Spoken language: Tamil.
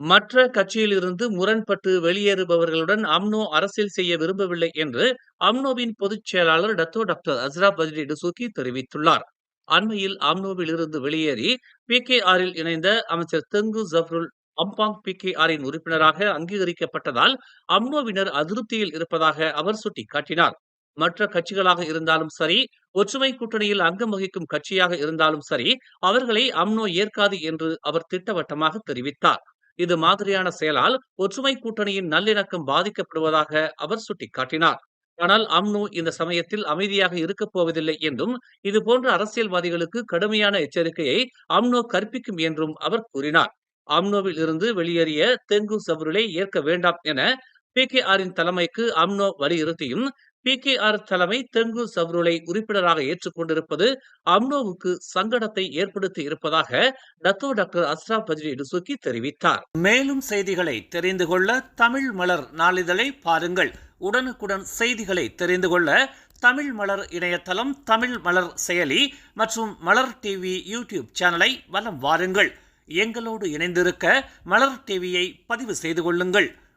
மற்ற கட்சியிலிருந்து முரண்பட்டு வெளியேறுபவர்களுடன் அம்னோ அரசியல் செய்ய விரும்பவில்லை என்று அம்னோவின் பொதுச் செயலாளர் டத்தோ டாக்டர் அஸ்ரா பஜ்ரி டசூகி தெரிவித்துள்ளார். அண்மையில் அம்னோவில் இருந்து வெளியேறி பி கே ஆரில் இணைந்த அமைச்சர் Tengku Zafrul Ampang P K ஆரின் உறுப்பினராக அங்கீகரிக்கப்பட்டதால் அம்னோவினர் அதிருப்தியில் இருப்பதாக அவர் சுட்டிக்காட்டினார். மற்ற கட்சிகளாக இருந்தாலும் சரி ஒற்றுமை கூட்டணியில் அங்கம் வகிக்கும் கட்சியாக இருந்தாலும் சரி அவர்களை அம்னோ ஏற்காது என்று அவர் திட்டவட்டமாக தெரிவித்தார். இது மாதிரியான செயலால் ஒற்றுமை கூட்டணியின் நல்லிணக்கம் பாதிக்கப்படுவதாக அவர் சுட்டிக்காட்டினார். ஆனால் அம்னு இந்த சமயத்தில் அமைதியாக இருக்கப் போவதில்லை என்றும் இதுபோன்ற அரசியல்வாதிகளுக்கு கடுமையான எச்சரிக்கையை அம்னோ கற்பிக்கும் என்றும் அவர் கூறினார். அம்னோவில் இருந்து வெளியேறிய தெங்கு சவுருளை ஏற்க வேண்டாம் என பி கே ஆரின் தலைமைக்கு அம்னோ வலியுறுத்தியும் பி கே ஆர் தலைமை தெங்கு சப்ருலை உறுப்பினராக ஏற்றுக்கொண்டிருப்பது அம்னோவுக்கு சங்கடத்தை ஏற்படுத்தி இருப்பதாக டத்தோ டாக்டர் அஸ்ரா பஜ்ரி டுசுக்கி தெரிவித்தார். மேலும் செய்திகளை தெரிந்து கொள்ள தமிழ் மலர் நாளிதழை பாருங்கள். உடனுக்குடன் செய்திகளை தெரிந்து கொள்ள தமிழ் மலர் இணையதளம் தமிழ் மலர் செயலி மற்றும் மலர் டிவி யூடியூப் சேனலை வலம் வாருங்கள். எங்களோடு இணைந்திருக்க மலர் டிவியை பதிவு செய்து கொள்ளுங்கள்.